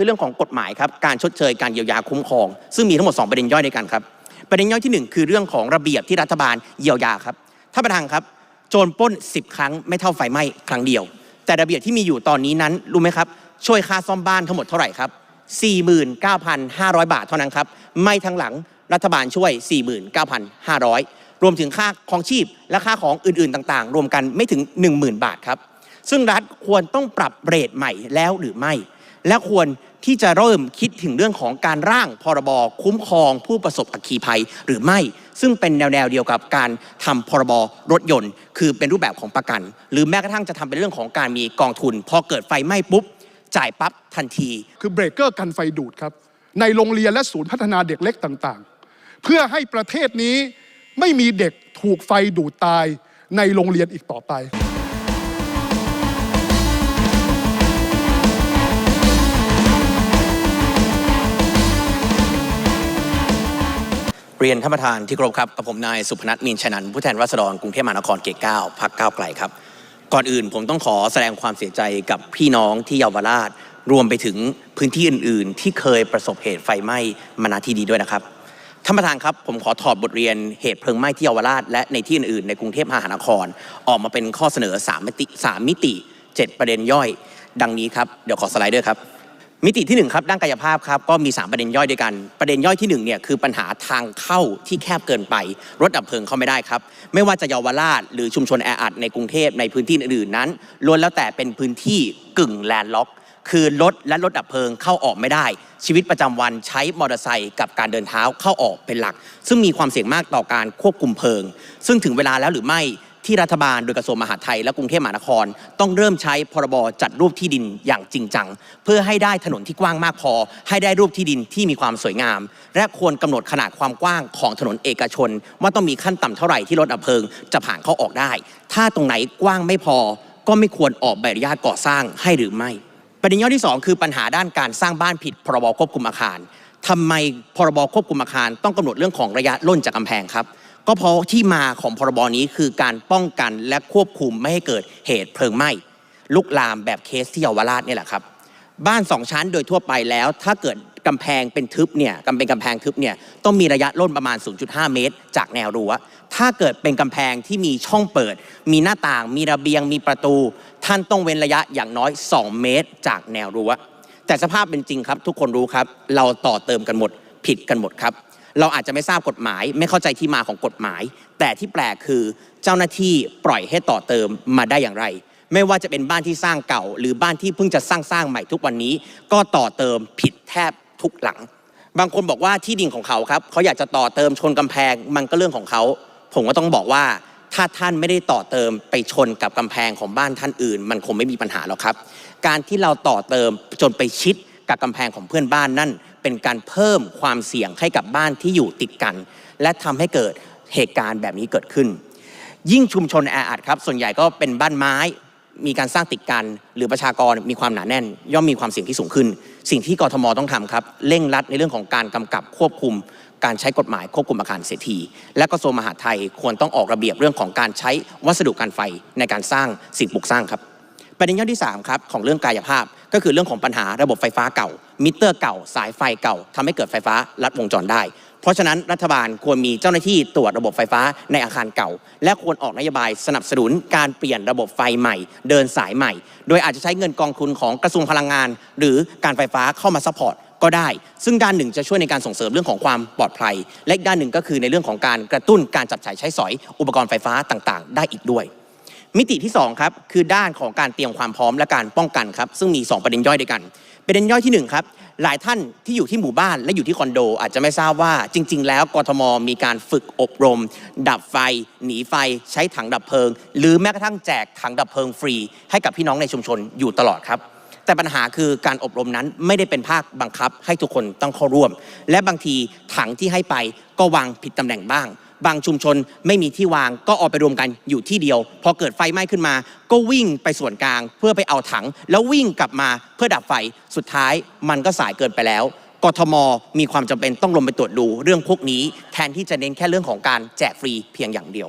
คือเรื่องของกฎหมายครับการชดเชยการเยียวยาคุ้มครอง ซึ่งมีทั้งหมด 2 ประเด็นย่อยด้วยกันครับประเด็นย่อยที่ 1 คือเรื่องของระเบียบที่รัฐบาลเยียวยาครับท่านประธานครับ โจรปล้น 10 ครั้งไม่เท่าไฟไหม้ครั้งเดียว แต่ระเบียบที่มีอยู่ตอนนี้นั้นรู้ไหมครับช่วยค่าซ่อมบ้านทั้งหมดเท่าไหร่ครับ49,500 บาทเท่านั้นครับไม่ทั้งหลังรัฐบาลช่วย 49,500 รวมถึงค่าของชีพและค่าของอื่นๆต่างๆ รวมกันไม่ถึง 10,000 บาทครับซึ่งรัฐควรต้องปรับเรทใหม่แล้วหรือไม่ และควรที่จะเริ่มคิดถึงเรื่องของการร่างพรบคุ้มครองผู้ประสบอัคคีภัยหรือไม่ ซึ่งเป็นแนวๆเดียวกับการทำพรบรถยนต์ คือเป็นรูปแบบของประกัน หรือแม้กระทั่งจะทำเป็นเรื่องของการมีกองทุน พอเกิดไฟไหม้ปุ๊บ จ่ายปั๊บทันที คือเบรกเกอร์กันไฟดูดครับ ในโรงเรียนและศูนย์พัฒนาเด็กเล็กต่างๆ เพื่อให้ประเทศนี้ไม่มีเด็กถูกไฟดูดตายในโรงเรียนอีกต่อไป เรียนท่านประธานที่เคารพครับกับผมนายสุพนัทมีนชนันท์ผู้แทนราษฎรกรุงเทพมหานครเขตเก้าพักก้าวไกลครับ ก่อนอื่นผมต้องขอแสดงความเสียใจกับพี่น้องที่เยาวราช รวมไปถึงพื้นที่อื่น ๆ ที่เคยประสบเหตุไฟไหม้มาณที่นี้ด้วยนะครับท่านประธานครับผมขอถอดบทเรียนเหตุเพลิงไหม้ที่เยาวราช และในที่อื่น ๆ ในกรุงเทพมหานคร ออกมาเป็นข้อเสนอ3มิติ3มิติ 7 ประเด็นย่อย ดังนี้ครับเดี๋ยวขอสไลด์ด้วยครับ มิติที่หนึ่งครับด้านกายภาพครับก็มี 3 ประเด็นย่อยด้วยกัน ประเด็นย่อยที่1เนี่ยคือปัญหาทางเข้าที่แคบเกินไป รถดับเพลิงเข้าไม่ได้ครับ ไม่ว่าจะเยาวราช หรือชุมชนแออัดในกรุงเทพในพื้นที่อื่นๆนั้นล้วนแล้วแต่เป็นพื้นที่กึ่งแลนด์ล็อก คือรถและรถดับเพลิงเข้าออกไม่ได้ ชีวิตประจำวันใช้มอเตอร์ไซค์กับการเดินเท้าเข้าออกเป็นหลัก ซึ่งมีความเสี่ยงมากต่อการควบคุมเพลิง ซึ่งถึงเวลาแล้วหรือไม่ ที่รัฐบาลโดยกระทรวงมหาดไทยและกรุงเทพมหานคร ต้องเริ่มใช้พรบจัดรูปที่ดินอย่างจริงจัง เพื่อให้ได้ถนนที่กว้างมากพอ ให้ได้รูปที่ดินที่มีความสวยงาม และควรกำหนดขนาดความกว้างของถนนเอกชน ว่าต้องมีขั้นต่ำเท่าไหร่ที่รถดับเพลิง จะผ่านเข้าออกได้ ถ้าตรงไหนกว้างไม่พอ ก็ไม่ควรออกใบอนุญาตก่อสร้างให้หรือไม่ ประเด็นย่อที่ 2 คือปัญหาด้านการสร้างบ้านผิดพรบควบคุมอาคารทำไมพรบควบคุมอาคาร ต้องกำหนดเรื่องของระยะล่นจากกำแพงครับ ก็เพราะที่มาของพรบนี้คือการป้องกันและควบคุมไม่ให้เกิดเหตุเพลิงไหม้ลุกลามแบบเคสที่เยาวราชนี่แหละครับ บ้านสองชั้นโดยทั่วไปแล้ว ถ้าเกิดกำแพงเป็นทึบเนี่ยกำเป็นกำแพงทึบเนี่ยต้องมีระยะล่นประมาณ 0.5 เมตร จากแนวรั้ว ถ้าเกิดเป็นกำแพงที่มีช่องเปิด มีหน้าต่างมีระเบียงมีประตู ท่านต้องเว้นระยะอย่างน้อย 2 เมตร จากแนวรั้ว แต่สภาพเป็นจริงครับ ทุกคนรู้ครับ เราต่อเติมกันหมดผิดกันหมดครับ เราอาจจะไม่ทราบกฎหมาย ไม่เข้าใจที่มาของกฎหมาย แต่ที่แปลกคือเจ้าหน้าที่ปล่อยให้ต่อเติมมาได้อย่างไร ไม่ว่าจะเป็นบ้านที่สร้างเก่า หรือบ้านที่เพิ่งจะสร้างสร้างใหม่ทุกวันนี้ ก็ต่อเติมผิดแทบทุกหลัง บางคนบอกว่าที่ดินของเขาครับเขาอยากจะต่อเติมชนกำแพงมันก็เรื่องของเขา ผมก็ต้องบอกว่าถ้าท่านไม่ได้ต่อเติมไปชนกับกำแพงของบ้านท่านอื่น มันคงไม่มีปัญหาหรอกครับ การที่เราต่อเติมจนไปชิดกับกำแพงของเพื่อนบ้านนั่น เป็นการเพิ่มความเสี่ยงให้กับบ้านที่อยู่ติดกัน และทำให้เกิดเหตุการณ์แบบนี้เกิดขึ้น ยิ่งชุมชนแออัดครับ ส่วนใหญ่ก็เป็นบ้านไม้มีการสร้างติดกันหรือประชากรมีความหนาแน่น ย่อมมีความเสี่ยงที่สูงขึ้น สิ่งที่กทมต้องทำครับเร่งรัดในเรื่องของการกำกับควบคุม การใช้กฎหมายควบคุมอาคารเสียทีและกระทรวงมหาดไทยควรต้องออกระเบียบเรื่องของการใช้วัสดุการไฟในการสร้างสิ่งปลูกสร้างครับ ประเด็นย่อที่3ครับของเรื่องกายภาพ ก็คือเรื่องของปัญหาระบบไฟฟ้าเก่า มิเตอร์เก่า สายไฟเก่าทำให้เกิดไฟฟ้าลัดวงจรได้ เพราะฉะนั้นรัฐบาลควรมีเจ้าหน้าที่ตรวจระบบไฟฟ้าในอาคารเก่า และควรออกนโยบายสนับสนุนการเปลี่ยนระบบไฟใหม่ เดินสายใหม่ โดยอาจจะใช้เงินกองทุนของกระทรวงพลังงาน หรือการไฟฟ้าเข้ามาซัพพอร์ตก็ได้ ซึ่งด้านหนึ่งจะช่วยในการส่งเสริมเรื่องของความปลอดภัย และอีกด้านหนึ่งก็คือในเรื่องของการกระตุ้นการจับจ่ายใช้สอย อุปกรณ์ไฟฟ้าต่าง ๆ ได้อีกด้วย มิติที่ 2 ครับ คือด้านของการเตรียมความพร้อมและการป้องกันครับ ซึ่งมี 2 ประเด็นย่อยด้วยกัน ประเด็นย่อยที่ 1 ครับ หลายท่านที่อยู่ที่หมู่บ้านและอยู่ที่คอนโด อาจจะไม่ทราบว่าจริง ๆ แล้วกทมมีการฝึกอบรม ดับไฟ หนีไฟ ใช้ถังดับเพลิง หรือแม้กระทั่งแจกถังดับเพลิงฟรี ให้กับพี่น้องในชุมชนอยู่ตลอดครับ แต่ปัญหาคือการอบรมนั้นไม่ได้เป็นภาคบังคับ ให้ทุกคนต้องเข้าร่วม และบางทีถังที่ให้ไปก็วางผิดตำแหน่งบ้าง บางชุมชนไม่มีที่วางก็เอาไปรวมกันอยู่ที่เดียว พอเกิดไฟไหม้ขึ้นมา ก็วิ่งไปส่วนกลาง เพื่อไปเอาถัง แล้ววิ่งกลับมาเพื่อดับไฟสุดท้ายมันก็สายเกินไปแล้วกทมมีความจำเป็นต้องลงไปตรวจดูเรื่องพวกนี้ แทนที่จะเน้นแค่เรื่องของการแจกฟรีเพียงอย่างเดียว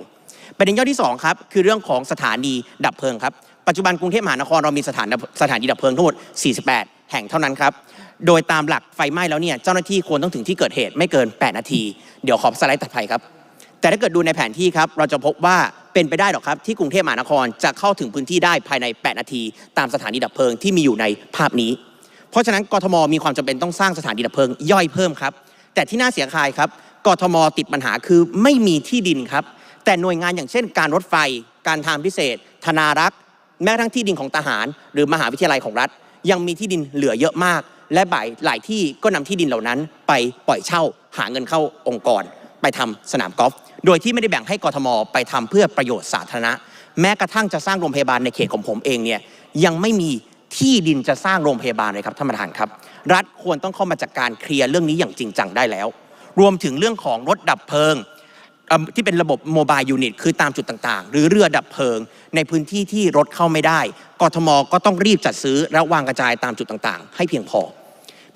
ประเด็นย่อที่2ครับคือเรื่องของสถานีดับเพลิงครับปัจจุบันกรุงเทพมหานครเรามีสถานสถานีดับเพลิงทั้งหมด 48 แห่งเท่านั้นครับโดยตามหลักไฟไหม้แล้วเนี่ยเจ้าหน้าที่ควรต้องถึงที่เกิดเหตุไม่เกิน 8 นาที เดี๋ยวขอสไลด์ถัดไปครับ แต่ถ้าเกิดดูในแผนที่ครับเราจะพบว่าเป็นไปได้หรอกครับ ที่กรุงเทพมหานครจะเข้าถึงพื้นที่ได้ภายใน 8 นาที ตามสถานีดับเพลิงที่มีอยู่ในภาพนี้ เพราะฉะนั้นกทมมีความจำเป็นต้องสร้างสถานีดับเพลิงย่อยเพิ่มครับ แต่ที่น่าเสียดายครับกทมติดปัญหาคือไม่มีที่ดินครับ แต่หน่วยงานอย่างเช่น การรถไฟ การทางพิเศษ ธนารักษ์ แม้กระทั่งที่ดินของทหาร หรือมหาวิทยาลัยของรัฐ ยังมีที่ดินเหลือเยอะมาก และบ่ายหลายที่ก็นำที่ดินเหล่านั้น ไปปล่อยเช่าหาเงินเข้าองค์กร ไปทำสนามกอล์ฟ โดยที่ไม่ได้แบ่งให้กทมไปทำเพื่อประโยชน์สาธารณะ แม้กระทั่งจะสร้างโรงพยาบาลในเขตของผมเองเนี่ยยังไม่มีที่ดินจะสร้างโรงพยาบาลเลยครับท่านประธานครับ รัฐควรต้องเข้ามาจัดการเคลียร์เรื่องนี้อย่างจริงจังได้แล้ว รวมถึงเรื่องของรถดับเพลิงที่เป็นระบบโมบายยูนิตคือตามจุดต่างๆ หรือเรือดับเพลิง ในพื้นที่ที่รถเข้าไม่ได้กทมก็ต้องรีบจัดซื้อและวางกระจายตามจุดต่างๆ ให้เพียงพอ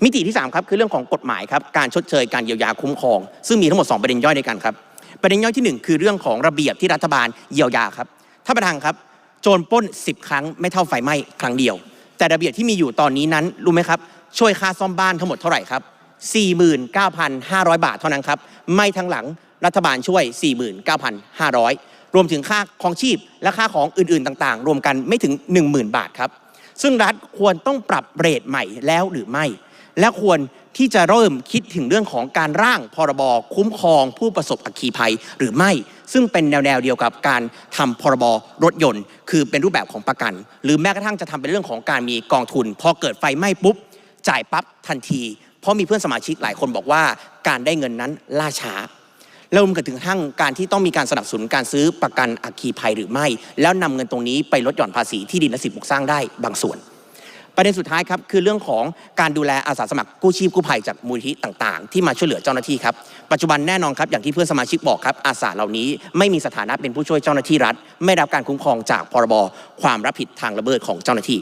มิติที่ 3 ครับคือเรื่องของกฎหมายครับการชดเชยการเยียวยาคุ้มครอง ซึ่งมีทั้งหมด 2 ประเด็นย่อยด้วยกันครับ ประเด็นย่อยที่ 1 คือเรื่องของระเบียบที่รัฐบาลเยียวยาครับท่านประธานครับ โจรปล้น 10 ครั้งไม่เท่าไฟไหม้ครั้งเดียว แต่ระเบียบที่มีอยู่ตอนนี้นั้นรู้ไหมครับ ช่วยค่าซ่อมบ้านทั้งหมดเท่าไหร่ครับ 49,500 บาทเท่านั้นครับไม่ทั้งหลังรัฐบาลช่วย 49,500 รวมถึงค่าของชีพและค่าของอื่นๆต่างๆ รวมกันไม่ถึง 10,000 บาทครับซึ่งรัฐควรต้องปรับเรทใหม่แล้วหรือไม่ และควรที่จะเริ่มคิดถึงเรื่องของการร่างพรบคุ้มครองผู้ประสบอัคคีภัยหรือไม่ ซึ่งเป็นแนวแนวเดียวกับการทำพรบรถยนต์ คือเป็นรูปแบบของประกัน หรือแม้กระทั่งจะทำเป็นเรื่องของการมีกองทุน พอเกิดไฟไหม้ปุ๊บ จ่ายปั๊บทันที เพราะมีเพื่อนสมาชิกหลายคนบอกว่า การได้เงินนั้นล่าช้าแล้วรวมถึงทั้งการที่ต้องมีการสนับสนุนการซื้อประกันอัคคีภัยหรือไม่ แล้วนำเงินตรงนี้ไปลดหย่อนภาษีที่ดินและสิทธิปลูกสร้างได้บางส่วน ประเด็นสุดท้ายครับคือเรื่องของการดูแลอาสาสมัครกู้ชีพกู้ภัยจากมูลนิธิต่างๆ ที่มาช่วยเหลือเจ้าหน้าที่ครับปัจจุบันแน่นอนครับอย่างที่เพื่อนสมาชิกบอกครับอาสาเหล่านี้ไม่มีสถานะเป็นผู้ช่วยเจ้าหน้าที่รัฐ ไม่รับการคุ้มครองจากพรบความรับผิดทางละเมิดของเจ้าหน้าที่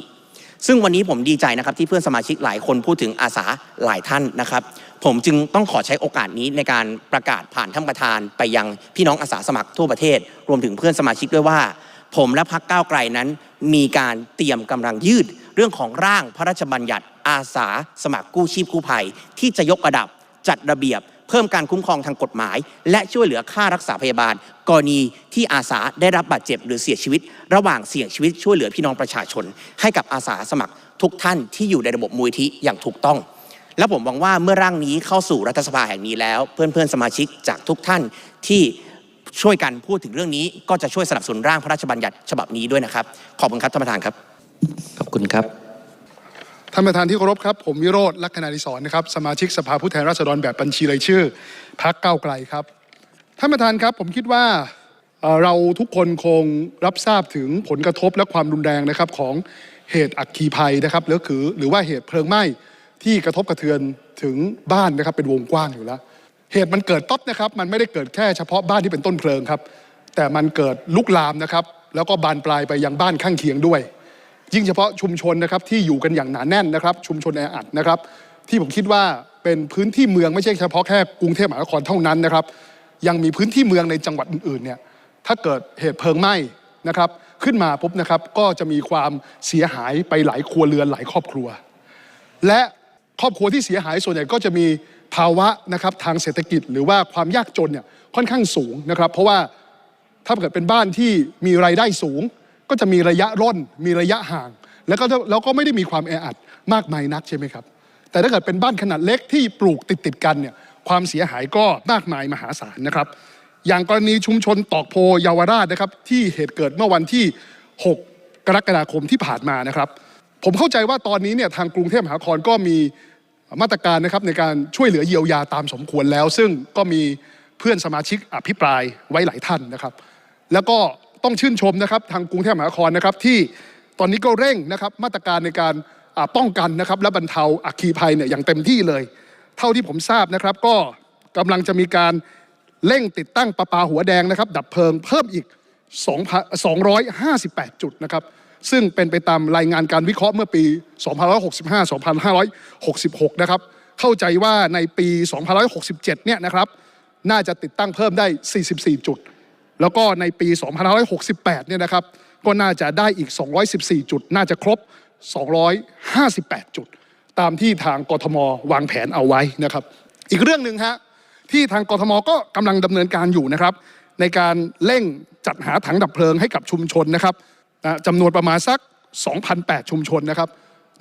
ซึ่งวันนี้ผมดีใจนะครับที่เพื่อนสมาชิกหลายคนพูดถึงอาสาหลายท่านนะครับ ผมจึงต้องขอใช้โอกาสนี้ในการประกาศผ่านท่านประธาน ไปยังพี่น้องอาสาสมัครทั่วประเทศ รวมถึงเพื่อนสมาชิกด้วยว่า ผมและพักก้าวไกลนั้น มีการเตรียมกำลังยืด เรื่องของร่างพระราชบัญญัติอาสาสมัครกู้ชีพกู้ภัย ที่จะยกระดับจัดระเบียบ เพิ่มการคุ้มครองทางกฎหมาย และช่วยเหลือค่ารักษาพยาบาล กรณีที่อาสาได้รับบาดเจ็บหรือเสียชีวิต ระหว่างเสี่ยงชีวิตช่วยเหลือพี่น้องประชาชน ให้กับอาสาสมัครทุกท่านที่อยู่ในระบบมูลที่อย่างถูกต้องและผมหวังว่าเมื่อร่างนี้เข้าสู่รัฐสภาแห่งนี้แล้ว เพื่อนๆสมาชิกจากทุกท่านที่ช่วยกันพูดถึงเรื่องนี้ ก็จะช่วยสนับสนุนร่างพระราชบัญญัติฉบับนี้ด้วยนะครับ ขอบคุณครับท่านประธานครับ ขอบคุณครับท่านประธานที่เคารพครับ ผมวิโรธลักษณาดิศรนะครับ สมาชิกสภาผู้แทนราษฎรแบบบัญชีรายชื่อพักเก้าไกลครับ ท่านประธานครับผมคิดว่าเราทุกคนคงรับทราบถึงผลกระทบและความรุนแรงนะครับของเหตุอัคคีภัยนะครับหรือคือหรือว่าเหตุเพลิงไหม้ที่กระทบกระเทือนถึงบ้านนะครับเป็นวงกว้างอยู่แล้ว เหตุมันเกิดต๊อบนะครับ มันไม่ได้เกิดแค่เฉพาะบ้านที่เป็นต้นเพลิงครับ แต่มันเกิดลุกลามนะครับ แล้วก็บานปลายไปยังบ้านข้างเคียงด้วย ยิ่งเฉพาะชุมชนนะครับที่อยู่กันอย่างหนาแน่นนะครับ ชุมชนแออัดนะครับ ที่ผมคิดว่าเป็นพื้นที่เมืองไม่ใช่เฉพาะแค่กรุงเทพมหานครเท่านั้นนะครับ ยังมีพื้นที่เมืองในจังหวัดอื่นๆเนี่ยถ้าเกิดเหตุเพลิงไหม้นะครับ ขึ้นมาปุ๊บนะครับก็จะมีความเสียหายไปหลายครัวเรือนหลายครอบครัว และครอบครัวที่เสียหายส่วนใหญ่ก็จะมีภาวะนะครับทางเศรษฐกิจหรือว่าความยากจนเนี่ยค่อนข้างสูงนะครับ เพราะว่าถ้าเกิดเป็นบ้านที่มีรายได้สูง ก็จะมีระยะร่นมีระยะห่าง แล้วก็แล้วก็ไม่ได้มีความแออัดมากมายนักใช่ไหมครับ แต่ถ้าเกิดเป็นบ้านขนาดเล็กที่ปลูกติดติดๆกันเนี่ยความเสียหายก็มากมายมหาศาลนะครับ อย่างกรณีชุมชนตอกโพเยาวราชนะครับ ที่เหตุเกิดเมื่อวันที่ 6 กรกฎาคมที่ผ่านมานะครับ ผมเข้าใจว่าตอนนี้เนี่ยทางกรุงเทพมหานครก็มีมาตรการนะครับในการช่วยเหลือเยียวยาตามสมควรแล้ว ซึ่งก็มีเพื่อนสมาชิกอภิปรายไว้หลายท่านนะครับ แล้วก็ ต้องชื่นชมนะครับทางกรุงเทพมหานครนะครับที่ตอนนี้ก็เร่งนะครับมาตรการในการป้องกันนะครับและบรรเทาอัคคีภัยเนี่ยอย่างเต็มที่เลย เท่าที่ผมทราบนะครับ ก็กำลังจะมีการเร่งติดตั้งประปาหัวแดงนะครับ ดับเพลิงเพิ่มอีก258 จุดนะครับซึ่งเป็นไปตามรายงานการวิเคราะห์เมื่อปี 2565-2566 นะครับ เข้าใจว่าในปี 2567 เนี่ยนะครับ น่าจะติดตั้งเพิ่มได้ 44 จุด แล้วก็ในปี 2568 เนี่ยนะครับ ก็น่าจะได้อีก 214 จุด น่าจะครบ 258 จุด ตามที่ทางกทมวางแผนเอาไว้นะครับ อีกเรื่องหนึ่งฮะที่ทางกทมก็กำลังดำเนินการอยู่นะครับ ในการเร่งจัดหาถังดับเพลิงให้กับชุมชนนะครับจำนวนประมาณสัก 2,008 ชุมชนนะครับ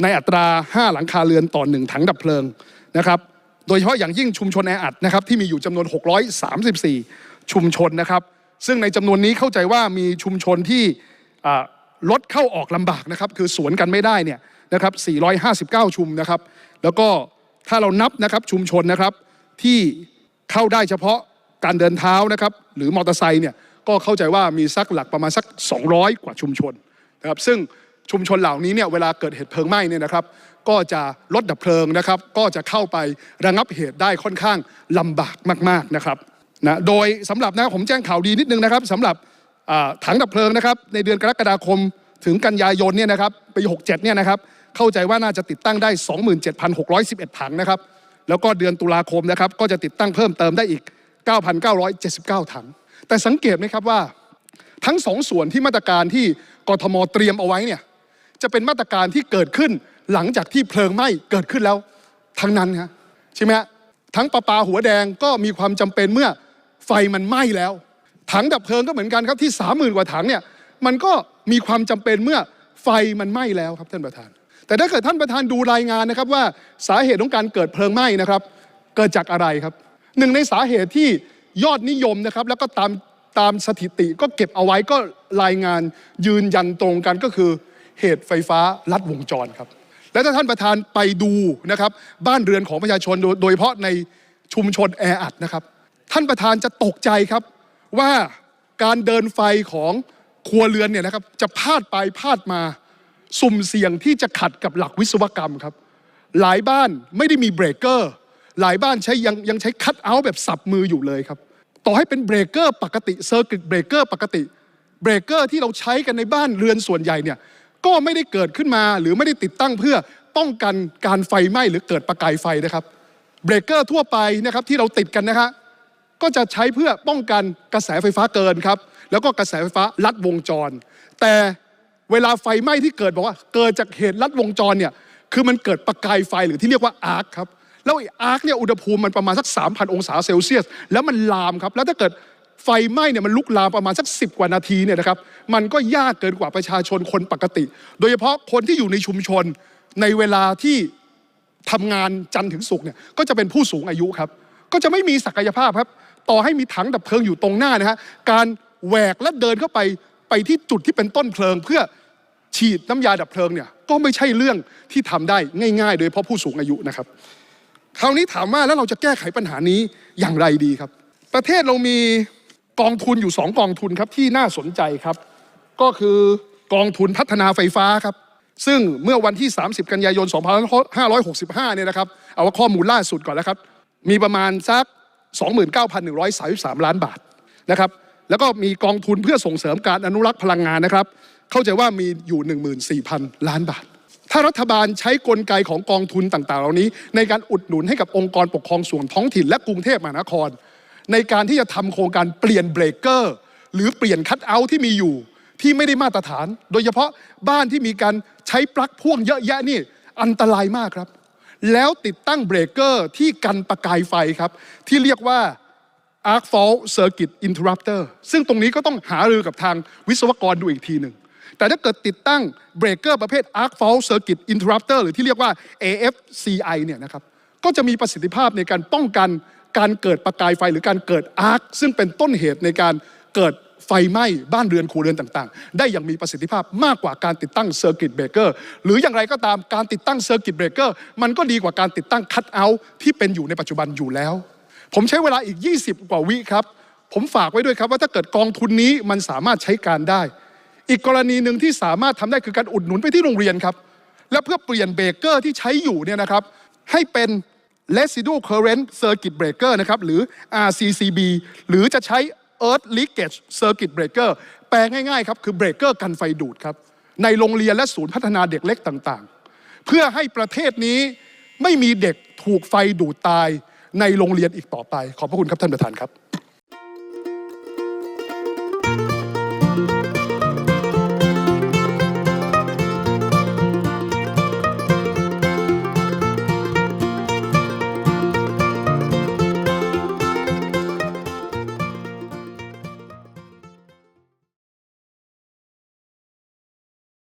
ในอัตรา 5 หลังคาเรือนต่อ 1 ถังดับเพลิงนะครับ โดยเฉพาะอย่างยิ่งชุมชนแออัดนะครับที่มีอยู่จำนวน 634 ชุมชนนะครับ ซึ่งในจำนวนนี้เข้าใจว่ามีชุมชนที่รถเข้าออกลำบากนะครับ คือสวนกันไม่ได้เนี่ยนะครับ 459 ชุมนะครับ แล้วก็ถ้าเรานับนะครับชุมชนนะครับที่เข้าได้เฉพาะการเดินเท้านะครับ หรือมอเตอร์ไซค์เนี่ยก็เข้าใจว่ามีสักหลักประมาณสัก 200 กว่าชุมชนนะครับ ซึ่งชุมชนเหล่านี้เนี่ยเวลาเกิดเหตุเพลิงไหม้เนี่ยนะครับ ก็จะรถดับเพลิงนะครับ ก็จะเข้าไประงับเหตุได้ค่อนข้างลำบากมาก ๆนะครับ นะโดยสำหรับนะผมแจ้งข่าวดีนิดนึงนะครับสำหรับถังดับเพลิงนะครับในเดือนกรกฎาคมถึงกันยายนเนี่ยนะครับปี 67เนี่ยนะครับเข้าใจว่าน่าจะติดตั้งได้ 27,611 ถังนะครับแล้วก็เดือนตุลาคมนะครับก็จะติดตั้งเพิ่มเติมได้อีก 9,979 ถัง แต่สังเกตไหมครับว่า ทั้งสองส่วนที่มาตรการที่กทมเตรียมเอาไว้เนี่ยจะเป็นมาตรการที่เกิดขึ้นหลังจากที่เพลิงไหม้เกิดขึ้นแล้วทั้งนั้นครับใช่ไหมฮะทั้งประปาหัวแดงก็มีความจำเป็นเมื่อ ไฟมันไหม้แล้ว ถังดับเพลิงก็เหมือนกันครับที่สามหมื่นกว่าถังเนี่ยมันก็มีความจำเป็นเมื่อไฟมันไหม้แล้วครับท่านประธาน แต่ถ้าเกิดท่านประธานดูรายงานนะครับว่าสาเหตุของการเกิดเพลิงไหม้นะครับ เกิดจากอะไรครับหนึ่งในสาเหตุที่ยอดนิยมนะครับ แล้วก็ตามตามสถิติก็เก็บเอาไว้ก็รายงานยืนยันตรงกันก็คือเหตุไฟฟ้าลัดวงจรครับ และถ้าท่านประธานไปดูนะครับ บ้านเรือนของประชาชนโดยโดยเฉพาะในชุมชนแออัดนะครับ ท่านประธานจะตกใจครับว่าการเดินไฟของครัวเรือนเนี่ยนะครับจะพาดไปพาดมา สุ่มเสี่ยงที่จะขัดกับหลักวิศวกรรมครับ หลายบ้านไม่ได้มีเบรกเกอร์หลายบ้านใช้ยังยังใช้คัตเอาท์แบบสับมืออยู่เลยครับ ต่อให้เป็นเบรกเกอร์ปกติเซอร์กิตเบรกเกอร์ปกติเบรกเกอร์ที่เราใช้กันในบ้านเรือนส่วนใหญ่เนี่ยก็ไม่ได้เกิดขึ้นมาหรือไม่ได้ติดตั้งเพื่อป้องกันการไฟไหม้หรือเกิดประกายไฟนะครับเบรกเกอร์ทั่วไปนะครับที่เราติดกันนะฮะ ก็จะใช้เพื่อป้องกันกระแสไฟฟ้าเกินครับ แล้วก็กระแสไฟฟ้าลัดวงจร แต่เวลาไฟไหม้ที่เกิดบอกว่า เกิดจากเหตุลัดวงจรเนี่ยคือมันเกิดประกายไฟหรือที่เรียกว่าอาร์คครับแล้วไอ้อาร์คเนี่ยอุณหภูมิมันประมาณสัก 3,000 องศาเซลเซียส แล้วมันลามครับ แล้วถ้าเกิดไฟไหม้เนี่ยมันลุกลามประมาณสัก 10 กว่านาทีเนี่ยนะครับมันก็ยากเกินกว่าประชาชนคนปกติ โดยเฉพาะคนที่อยู่ในชุมชนในเวลาที่ทำงานจันทร์ถึงศุกร์เนี่ยก็จะเป็นผู้สูงอายุครับ ก็จะไม่มีศักยภาพครับ ต่อให้มีถังดับเพลิงอยู่ตรงหน้านะฮะการแหวกและเดินเข้าไปไปที่จุดที่เป็นต้นเพลิง เพื่อฉีดน้ำยาดับเพลิงเนี่ยก็ไม่ใช่เรื่องที่ทำได้ง่ายๆ โดยเฉพาะผู้สูงอายุนะครับ คราวนี้ถามว่าแล้วเราจะแก้ไขปัญหานี้อย่างไรดีครับ ประเทศเรามีกองทุนอยู่สองกองทุนครับที่น่าสนใจครับ ก็คือกองทุนพัฒนาไฟฟ้าครับ ซึ่งเมื่อวันที่ 30 กันยายน 2565 เนี่ยนะครับ เอาว่าข้อมูลล่าสุดก่อนแล้วครับ มีประมาณสัก 29,133 ล้านบาทนะครับแล้วก็มีกองทุนเพื่อส่งเสริมการอนุรักษ์พลังงานนะครับ เข้าใจว่ามีอยู่ 14,000 ล้านบาท ถ้ารัฐบาลใช้กลไกของกองทุนต่างๆ เหล่านี้ ในการอุดหนุนให้กับองค์กรปกครองส่วนท้องถิ่นและกรุงเทพมหานคร ในการที่จะทำโครงการเปลี่ยนเบรกเกอร์ หรือเปลี่ยนคัตเอาท์ที่มีอยู่ที่ไม่ได้มาตรฐาน โดยเฉพาะบ้านที่มีการใช้ปลั๊กพ่วงเยอะแยะนี่อันตรายมากครับ แล้วติดตั้งเบรกเกอร์ที่กันประกายไฟครับ ที่เรียกว่า Arc Fault Circuit Interrupter ซึ่งตรงนี้ก็ต้องหารือกับทางวิศวกรดูอีกทีหนึ่ง แต่ถ้าเกิดติดตั้งเบรกเกอร์ประเภท Arc Fault Circuit Interrupter หรือที่เรียกว่า AFCI เนี่ยนะครับ ก็จะมีประสิทธิภาพในการป้องกันการเกิดประกายไฟหรือการเกิดอาร์คซึ่งเป็นต้นเหตุในการเกิด ไฟไหม้บ้านเรือนครัวเรือนต่างๆ ได้อย่างมีประสิทธิภาพมากกว่าการติดตั้งเซอร์กิตเบรกเกอร์หรืออย่างไรก็ตามการติดตั้งเซอร์กิตเบรกเกอร์มันก็ดีกว่าการติดตั้งคัตเอาท์ที่เป็นอยู่ในปัจจุบันอยู่แล้ว ผมใช้เวลาอีก 20 กว่าวิครับ ผมฝากไว้ด้วยครับว่าถ้าเกิดกองทุนนี้มันสามารถใช้การได้ อีกกรณีหนึ่งที่สามารถทำได้คือการอุดหนุนไปที่โรงเรียนครับและเพื่อเปลี่ยนเบรกเกอร์ที่ใช้อยู่เนี่ยนะครับให้เป็น residual current circuit breaker นะครับหรือ RCCB หรือจะใช้ earth leakage circuit breaker แปลง่ายๆครับ คือเบรกเกอร์กันไฟดูดครับ ในโรงเรียนและศูนย์พัฒนาเด็กเล็กต่างๆ เพื่อให้ประเทศนี้ไม่มีเด็กถูกไฟดูดตายในโรงเรียนอีกต่อไป ขอบพระคุณครับท่านประธานครับ